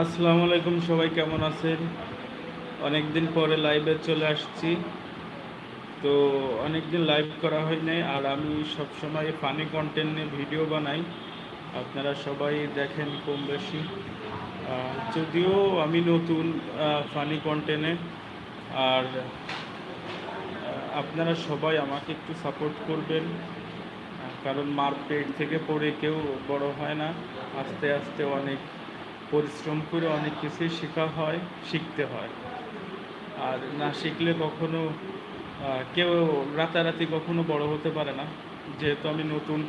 আসসালামু আলাইকুম, সবাই কেমন আছেন? অনেক দিন পরে লাইভে চলে আসছি। তো অনেক দিন লাইভ করা হয় নাই, আর আমি সবসময় ফানি কন্টেন্ট নিয়ে ভিডিও বানাই। আপনারা সবাই দেখেন কম বেশি। যদিও আমি নতুন ফানি কন্টেন্টে আর আপনারা সবাই আমাকে একটু সাপোর্ট করবেন। কারণ মার পেট থেকে পড়ে কেউ বড় হয় না। আস্তে আস্তে অনেক পরিশ্রম করে অনেক কিছুই শেখা হয়, শিখতে হয়। আর না শিখলে কখনো কেউ রাতারাতি কখনো বড় হতে পারে না। যেহেতু আমি নতুন,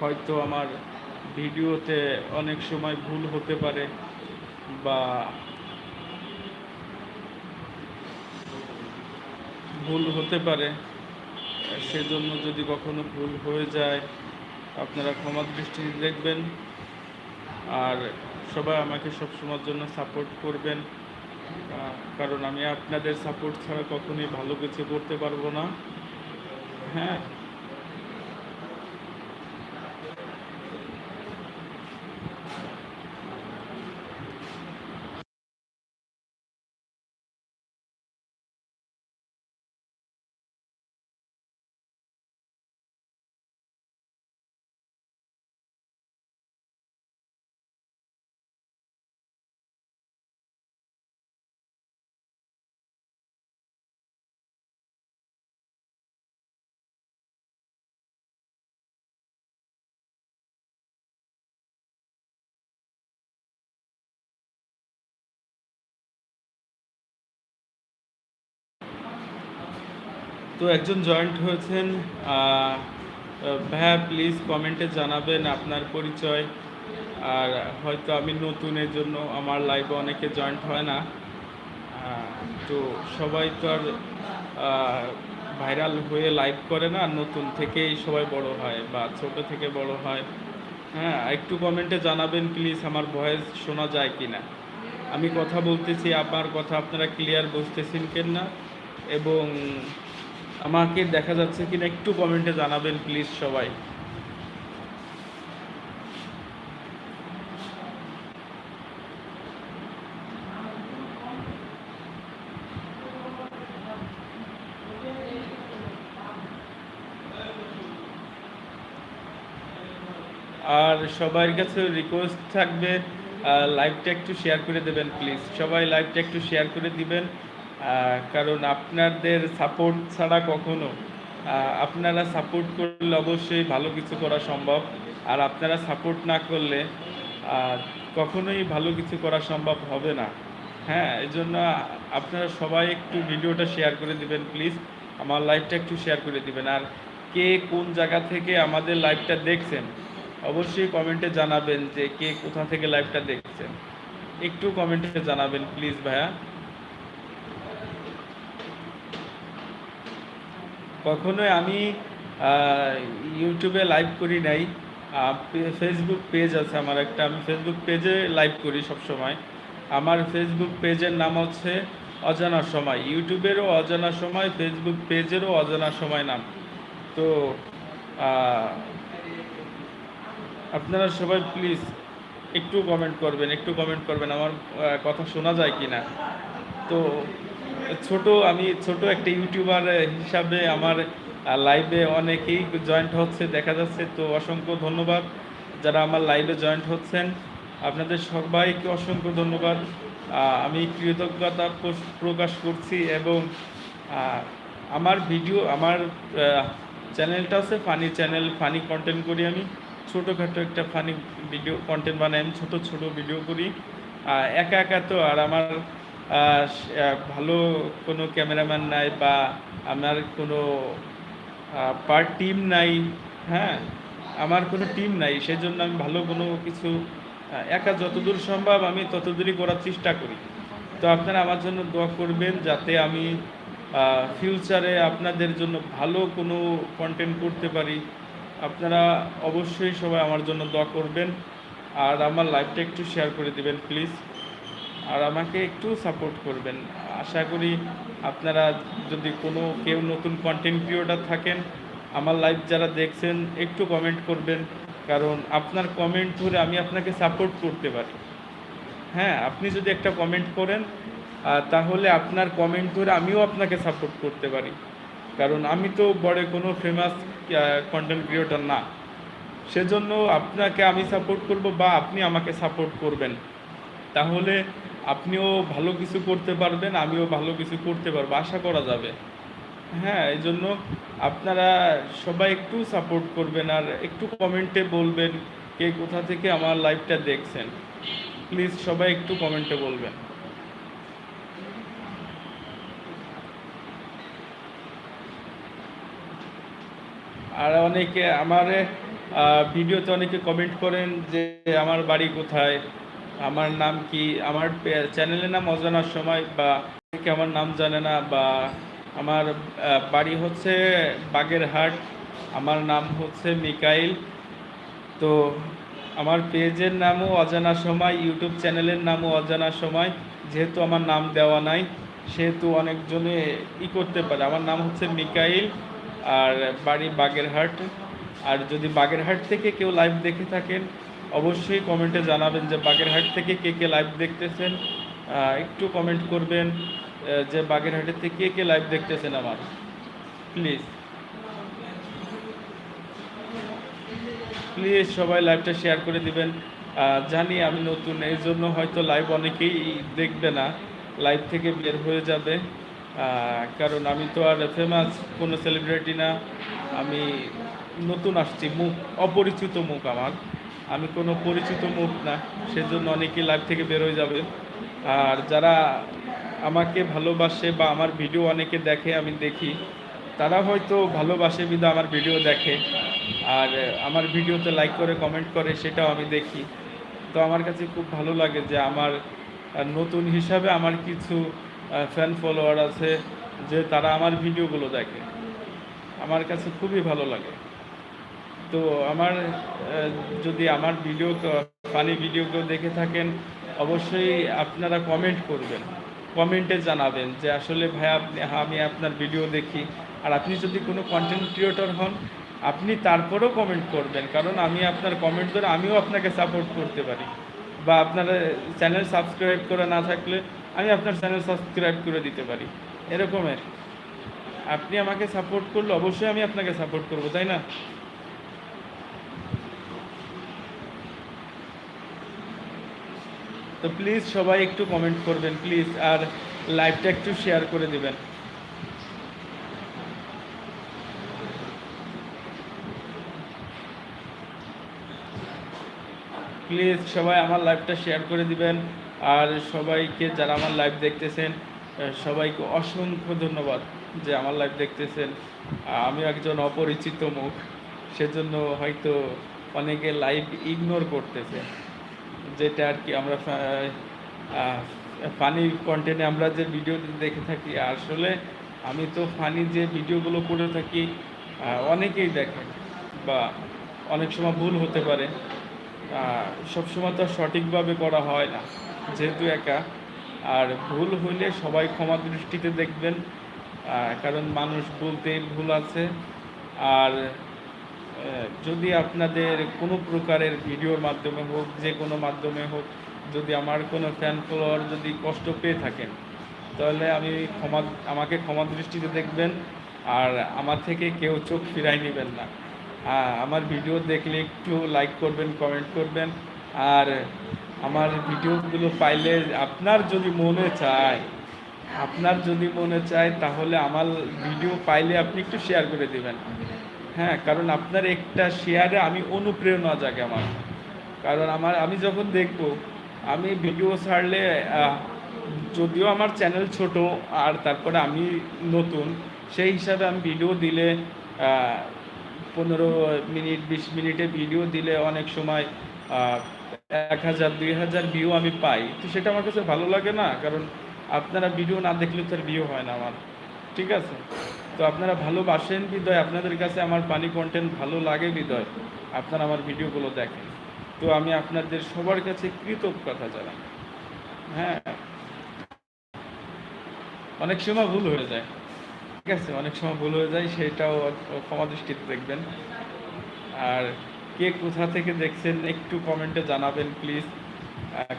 হয়তো আমার ভিডিওতে অনেক সময় ভুল হতে পারে বা ভুল হতে পারে, সেজন্য যদি কখনো ভুল হয়ে যায়, আপনারা ক্ষমা দৃষ্টি দেখবেন। আর সবাই আমাকে সবসময়ের জন্য সাপোর্ট করবেন কারণ আমি আপনাদের সাপোর্ট ছাড়া কখনই ভালো কিছু করতে পারব না। হ্যাঁ তো একজন জয়েন্ট হয়েছেন ভাইয়া প্লিজ কমেন্টে জানাবেন আপনার পরিচয়। আর হয়তো আমি নতুন, এর জন্য আমার লাইভে অনেকে জয়েন্ট হয় না। তো সবাই তো আর ভাইরাল হয়ে লাইভ করে না, নতুন থেকেই সবাই বড় হয় বা ছোট থেকে বড় হয়। হ্যাঁ একটু কমেন্টে জানাবেন প্লিজ আমার ভয়েস শোনা যায় কি না আমি কথা বলতেছি আমার কথা আপনারা ক্লিয়ার বুঝতেছেন কেন? না এবং আমাকে দেখা যাচ্ছে কিনা একটু কমেন্টে জানাবেন প্লিজ সবাই। আর সবার কাছে রিকোয়েস্ট থাকবে লাইভটা একটু শেয়ার করে দেবেন প্লিজ সবাই লাইভটা একটু শেয়ার করে দিবেন। কারণ আপনাদের সাপোর্ট ছাড়া কখনো আপনারা সাপোর্ট করলে অবশ্যই ভালো কিছু করা সম্ভব। আর আপনারা সাপোর্ট না করলে কখনোই ভালো কিছু করা সম্ভব হবে না। হ্যাঁ এই জন্য আপনারা সবাই একটু ভিডিওটা শেয়ার করে দিবেন প্লিজ আমার লাইভটা একটু শেয়ার করে দিবেন। আর কে কোন জায়গা থেকে আমাদের লাইভটা দেখছেন, অবশ্যই কমেন্টে জানাবেন যে কে কোথা থেকে লাইভটা দেখছেন। একটু কমেন্টে জানাবেন প্লিজ ভাইয়া। কখনোই আমি ইউটিউবে লাইভ করি নাই। ফেসবুক পেজ আছে আমার একটা। আমি ফেসবুক পেজে লাইভ করি সব সময় আমার ফেসবুক পেজের নাম হচ্ছে অজানা সময়। ইউটিউবেরও অজানা সময় ফেসবুক পেজেরও অজানা সময় নাম। তো আপনারা সবাই প্লিজ একটু কমেন্ট করবেন, একটু কমেন্ট করবেন। আমার কথা শোনা যায় কি না তো ছোট, আমি ছোট একটা ইউটিউবার হিসাবে আমার লাইভে অনেকেই জয়েন্ট হচ্ছে, দেখা যাচ্ছে, তো অসংখ্য ধন্যবাদ যারা আমার লাইভে জয়েন্ট হচ্ছেন। আপনাদের সবাইকে অসংখ্য ধন্যবাদ। আমি কৃতজ্ঞতা প্রকাশ করছি এবং আমার ভিডিও আমার চ্যানেলটা আছে ফানি চ্যানেল ফানি কন্টেন্ট করি আমি। ছোটোখাটো একটা ফানি ভিডিও কন্টেন্ট বানাই আমি, ছোটো ছোটো ভিডিও করি। একা একা তো আর আমার ভালো কোনো ক্যামেরাম্যান নাই বা আমার কোনো পার টিম নাই হ্যাঁ? আমার কোনো টিম নাই, সেজন্য আমি ভালো কোনো কিছু একা যতদূর সম্ভব আমি ততদূরই করার চেষ্টা করি। তো আপনারা আমার জন্য দোয়া করবেন যাতে আমি ফিউচারে আপনাদের জন্য ভালো কোনো কন্টেন্ট করতে পারি। আপনারা অবশ্যই সবাই আমার জন্য দোয়া করবেন। আর আমার লাইভটা একটু শেয়ার করে দিবেন প্লিজ আর আমাকে একটু সাপোর্ট করবেন। আশা করি আপনারা যদি কোনো কেউ নতুন কন্টেন্ট ক্রিয়েটার থাকেন, আমার লাইভ যারা দেখছেন, একটু কমেন্ট করবেন। কারণ আপনার কমেন্ট ধরে আমি আপনাকে সাপোর্ট করতে পারি। হ্যাঁ আপনি যদি একটা কমেন্ট করেন তাহলে আপনার কমেন্ট ধরে আমিও আপনাকে সাপোর্ট করতে পারি। কারণ আমি তো বড় কোনো ফেমাস কন্টেন্ট ক্রিয়েটর না। সেজন্য আপনাকে আমি সাপোর্ট করব বা আপনি আমাকে সাপোর্ট করবেন। তাহলে আপনিও ভালো কিছু করতে পারবেন, আমিও ভালো কিছু করতে পারব, আশা করা যাবে। হ্যাঁ এই জন্য আপনারা সবাই একটু সাপোর্ট করবেন আর একটু কমেন্টে বলবেন কে কোথা থেকে আমার লাইভটা দেখছেন। প্লিজ সবাই একটু কমেন্টে বলবেন। আর অনেকে আমার ভিডিওতে অনেকে কমেন্ট করেন যে আমার বাড়ি কোথায়? আমার নাম কি? আমার চ্যানেলের নাম অজানার সময় বা অনেকে আমার নাম জানে না বা আমার বাড়ি হচ্ছে বাগেরহাট। আমার নাম হচ্ছে মিকাইল। তো আমার পেজের নামও অজানা সময়, ইউটিউব চ্যানেলের নামও অজানা সময়। যেহেতু আমার নাম দেওয়া নাই, সেহেতু অনেকজনে ই করতে পারে। আমার নাম হচ্ছে মিকাইল, আর বাড়ি বাগেরহাট। আর যদি বাগেরহাট থেকে কেউ লাইভ দেখে থাকেন অবশ্যই কমেন্টে জানাবেন যে বাগেরহাট থেকে কে কে লাইভ দেখতেছেন। একটু কমেন্ট করবেন যে বাগেরহাটের থেকে কে কে লাইভ দেখতেছেন আমার। প্লিজ প্লিজ সবাই লাইভটা শেয়ার করে দিবেন। জানি আমি নতুন, এই জন্য হয়তো লাইভ অনেকেই দেখবে না। লাইভ থেকে বের হয়ে যাবে। কারণ আমি তো আর ফেমাস কোনো সেলিব্রিটি না। আমি নতুন আসছি, মুখ, অপরিচিত মুখ আমার। আমি কোনো পরিচিত মুখ না, সেজন্য অনেকেই লাইভ থেকে বেরোয় যাবে। আর যারা আমাকে ভালোবাসে বা আমার ভিডিও অনেকে দেখে, আমি দেখি, তারা হয়তো ভালোবাসে বিধা আমার ভিডিও দেখে। আর আমার ভিডিওতে লাইক করে কমেন্ট করে, সেটাও আমি দেখি। তো আমার কাছে খুব ভালো লাগে যে আমার নতুন হিসাবে আমার কিছু ফ্যান ফলোয়ার আছে, যে তারা আমার ভিডিওগুলো দেখে। আমার কাছে খুবই ভালো লাগে। তো আমার যদি আমার ভিডিও ফানি ভিডিও কেউ দেখে থাকেন অবশ্যই আপনারা কমেন্ট করবেন। কমেন্টে জানাবেন যে আসলে ভাই আপনি হ্যাঁ, আমি আপনার ভিডিও দেখি। আর আপনি যদি কোনো কন্টেন্ট ক্রিয়েটর হন আপনি তারপরেও কমেন্ট করবেন। কারণ আমি আপনার কমেন্ট ধরে আমিও আপনাকে সাপোর্ট করতে পারি। বা আপনার চ্যানেল সাবস্ক্রাইব করে না থাকলে আমি আপনার চ্যানেল সাবস্ক্রাইব করে দিতে পারি। এরকমের। আপনি আমাকে সাপোর্ট করলে অবশ্যই আমি আপনাকে সাপোর্ট করব তাই না? তো প্লিজ সবাই একটু কমেন্ট করবেন প্লিজ আর লাইভটা একটু শেয়ার করে দিবেন। প্লিজ সবাই আমার লাইভটা শেয়ার করে দিবেন, আর সবাইকে যারা আমার লাইভ দেখতেছেন সবাইকে অসংখ্য ধন্যবাদ যে আমার লাইভ দেখতেছেন। আমি একজন অপরিচিত মুখ, সেজন্য হয়তো অনেকে লাইভ ইগনোর করতেছে। যেটা আর কি আমরা ফানি কন্টেন্টে আমরা যে ভিডিও দেখে থাকি, আসলে আমি তো ফানি যে ভিডিওগুলো করে থাকি অনেকেই দেখে বা অনেক সময় ভুল হতে পারে। সবসময় তো সঠিকভাবে করা হয় না, যেহেতু একা। আর ভুল হইলে সবাই ক্ষমা দৃষ্টিতে দেখবেন কারণ মানুষ বলতেই ভুল আছে। আর যদি আপনাদের কোনো প্রকারের ভিডিওর মাধ্যমে হোক, যে কোনো মাধ্যমে হোক, যদি আমার কোনো ফ্যান ফলোয়ার যদি কষ্ট পেয়ে থাকেন, তাহলে আমি ক্ষমা, আমাকে ক্ষমা দৃষ্টিতে দেখবেন আর আমার থেকে কেউ চোখ ফিরাই নেবেন না। আমার ভিডিও দেখলে একটু লাইক করবেন কমেন্ট করবেন আর আমার ভিডিওগুলো পাইলে আপনার যদি মনে চায়, আপনার যদি মনে চায়, তাহলে আমার ভিডিও পাইলে আপনি একটু শেয়ার করে দিবেন। হ্যাঁ কারণ আপনার একটা শেয়ারে আমি অনুপ্রেরণা জাগে আমার। কারণ আমার, আমি যখন দেখব, আমি ভিডিও ছাড়লে যদিও আমার চ্যানেল ছোট আর তারপরে আমি নতুন, সেই হিসাবে আমি ভিডিও দিলে পনেরো মিনিট, বিশ মিনিটে ভিডিও দিলে অনেক সময় এক হাজার, দুই হাজার ভিউ আমি পাই। তো সেটা আমার কাছে ভালো লাগে না, কারণ আপনারা ভিডিও না দেখলে তো আর ভিউ হয় না আমার। ঠিক আছে? তো আপনারা ভালোবাসেন বিদয়, আপনাদের কাছে আমার পানি কন্টেন্ট ভালো লাগে বিদয়, আপনারা আমার ভিডিওগুলো দেখেন। তো আমি আপনাদের সবার কাছে কৃতজ্ঞতা জানাই। হ্যাঁ। অনেক সময় ভুল হয়ে যায়। ঠিক আছে? অনেক সময় ভুল হয়ে যায়, সেটাও ক্ষমা দৃষ্টিতে দেখবেন। আর কে কোথা থেকে দেখছেন, একটু কমেন্টে জানাবেন প্লিজ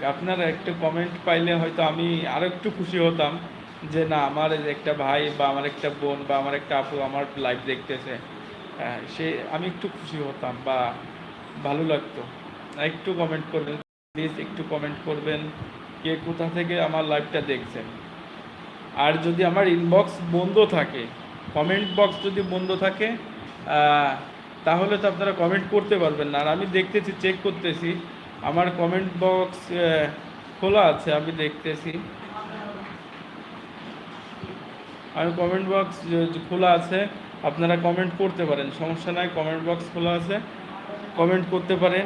আপনার একটা কমেন্ট পাইলে হয়তো আমি আরও একটু খুশি হতাম। যে না আমার একটা ভাই বা আমার একটা বোন বা আমার একটা আপু আমার লাইফ দেখতেছে। আহ, সে আমি একটু খুশি হতাম বা ভালো লাগতো। একটু কমেন্ট করবেন প্লিজ একটু কমেন্ট করবেন কে কোথা থেকে আমার লাইভটা দেখছেন। আর যদি আমার ইনবক্স বন্ধ থাকে কমেন্ট বক্স যদি বন্ধ থাকে তাহলে তো আপনারা কমেন্ট করতে পারবেন না। আর আমি দেখতেছি চেক করতেছি আমার কমেন্ট বক্স খোলা আছে আমি দেখতেছি। আমি কমেন্ট বক্স খোলা আছে, আপনারা কমেন্ট করতে পারেন, সমস্যা নাই কমেন্ট বক্স খোলা আছে কমেন্ট করতে পারেন,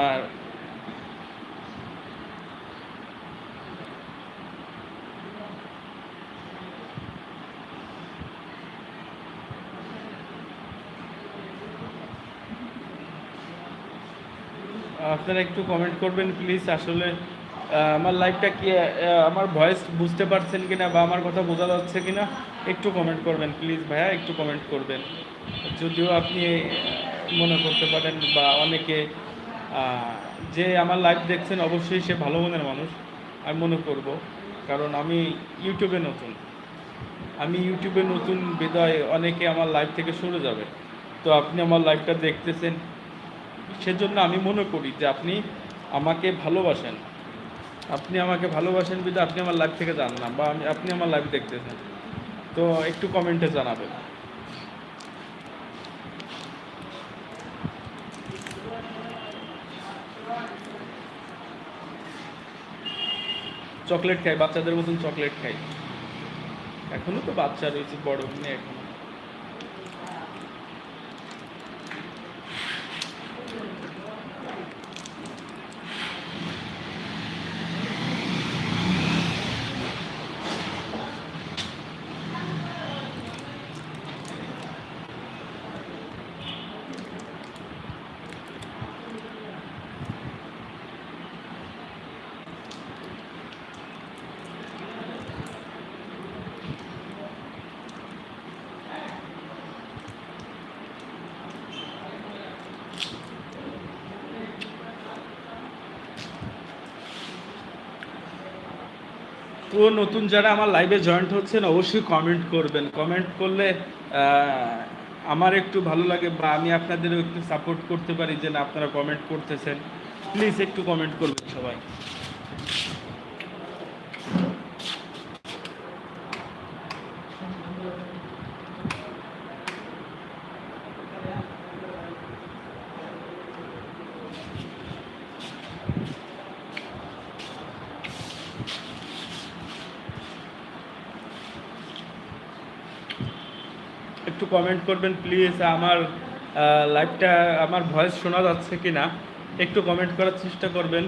আর আপনারা একটু কমেন্ট করবেন প্লিজ আসলে আমার লাইভটা কি আমার ভয়েস বুঝতে পারছেন কিনা বা আমার কথা বোঝা যাচ্ছে কিনা, একটু কমেন্ট করবেন প্লিজ ভাইয়া, একটু কমেন্ট করবেন। যদিও আপনি মনে করতে পারেন বা অনেকে যে আমার লাইভ দেখছেন, অবশ্যই সে ভালো মনের মানুষ, আমি মনে করব। কারণ আমি ইউটিউবে নতুন। আমি ইউটিউবে নতুন বিদায় অনেকে আমার লাইভ থেকে সরে যাবে। তো আপনি আমার লাইভটা দেখতেছেন। সেজন্য আমি মনে করি যে আপনি আমাকে ভালোবাসেন। আপনি আমাকে ভালোবাসেন বিধে, আপনি আমার লাইভ থেকে যান না, বা আমি, আপনি আমার লাইভ দেখতেছেন। তো একটু কমেন্টে জানাবেন। চকলেট খাই, বাচ্চাদের মতন চকলেট খাই। এখনও তো বাচ্চা রয়েছে, বড় নেই এখনও। তো নতুন যারা আমার লাইভে জয়েন্ট হচ্ছেন, অবশ্যই কমেন্ট করবেন। কমেন্ট করলে আমার একটু ভালো লাগে বা আমি আপনাদেরও একটু সাপোর্ট করতে পারি যে না, আপনারা কমেন্ট করতেছেন। প্লিজ একটু কমেন্ট করবেন সবাই। একটু কমেন্ট করবেন প্লিজ আমার লাইভটা আমার ভয়েস শোনা যাচ্ছে কি না একটু কমেন্ট করার চেষ্টা করবেন।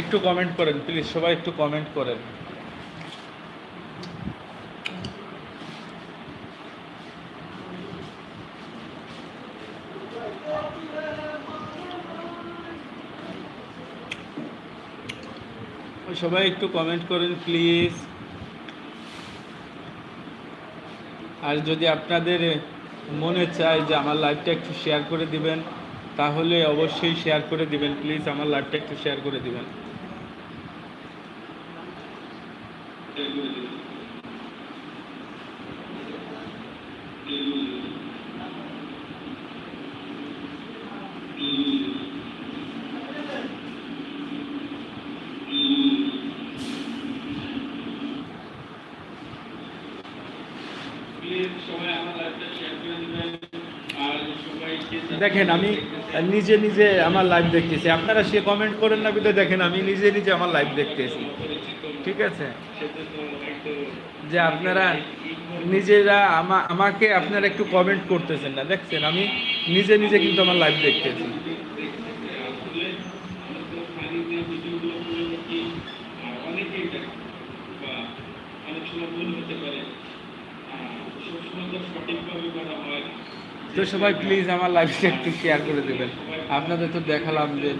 একটু কমেন্ট করেন প্লিজ সবাই একটু কমেন্ট করেন। সবাই একটু কমেন্ট করেন প্লিজ আর যদি আপনাদের মনে চায় যে আমার লাইভটা একটু শেয়ার করে দিবেন, তাহলে অবশ্যই শেয়ার করে দিবেন প্লিজ আমার লাইভটা একটু শেয়ার করে দিবেন। দেখেন আমি নিজে নিজে আমার লাইভ দেখতেছি। আপনারা সে কমেন্ট করেন না বিধে দেখেন আমি নিজে নিজে আমার লাইভ দেখতেছি। ঠিক আছে? যে আপনারা নিজেরা আমাকে আপনারা একটু কমেন্ট করতেছেন না। দেখছেন আমি নিজে নিজে কিন্তু আমার লাইভ দেখতেছি। তো সবাই প্লিজ আমার লাইভটা একটু শেয়ার করে দেবেন। আপনাদের তো দেখালাম যে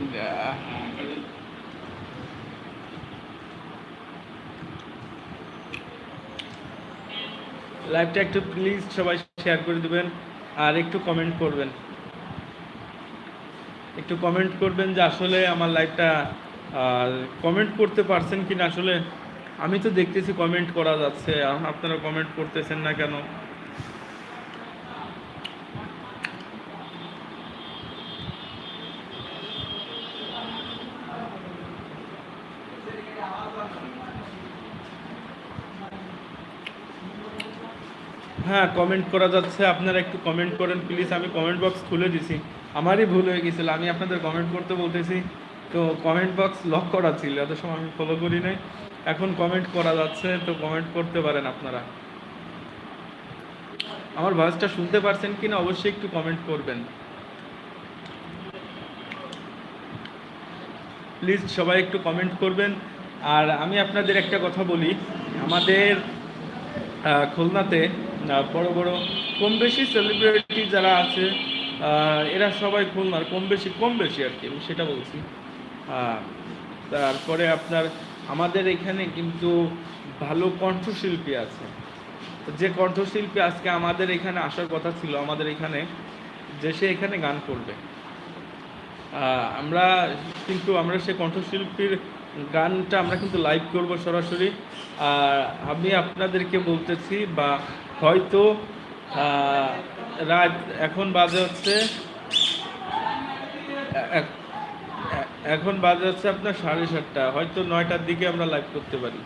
লাইভটা একটু প্লিজ সবাই শেয়ার করে দিবেন আর একটু কমেন্ট করবেন। একটু কমেন্ট করবেন যে আসলে আমার লাইভটা কমেন্ট করতে পারছেন কি না আসলে আমি তো দেখতেছি কমেন্ট করা যাচ্ছে। আপনারা কমেন্ট করতেছেন না কেন? হ্যাঁ কমেন্ট করা যাচ্ছে। আপনারা একটু কমেন্ট করেন প্লিজ আমি কমেন্ট বক্স খুলে দিছি। আমারই ভুল হয়ে গেছিল। আমি আপনাদের কমেন্ট করতে বলতেছি। তো কমেন্ট বক্স লক করা ছিল। এত সময় আমি ফলো করি নাই। এখন কমেন্ট করা যাচ্ছে। তো কমেন্ট করতে পারেন আপনারা। আমার ভয়েসটা শুনতে পারছেন কিনা? অবশ্যই একটু কমেন্ট করবেন। প্লিজ সবাই একটু কমেন্ট করবেন। আর আমি আপনাদের একটা কথা বলি। আমাদের খুলনাতে বড় বড় কম বেশি সেলিব্রিটি যারা আছে এরা সবাই খুলনার কম বেশি কম বেশি আর কি, আমি সেটা বলছি। তারপরে আপনার, আমাদের এখানে কিন্তু ভালো কণ্ঠশিল্পী আছে। যে কণ্ঠশিল্পী আজকে আমাদের এখানে আসার কথা ছিল, আমাদের এখানে, যে সে এখানে গান করবে। আমরা কিন্তু, আমরা সে কণ্ঠশিল্পীর গানটা আমরা কিন্তু লাইভ করব সরাসরি। আর আমি আপনাদেরকে বলতেছি, বা হয়তো রাত এখন বাজে হচ্ছে এখন বাজে হচ্ছে আপনার সাড়ে সাতটা, হয়তো নয়টার দিকে আমরা লাইভ করতে পারি।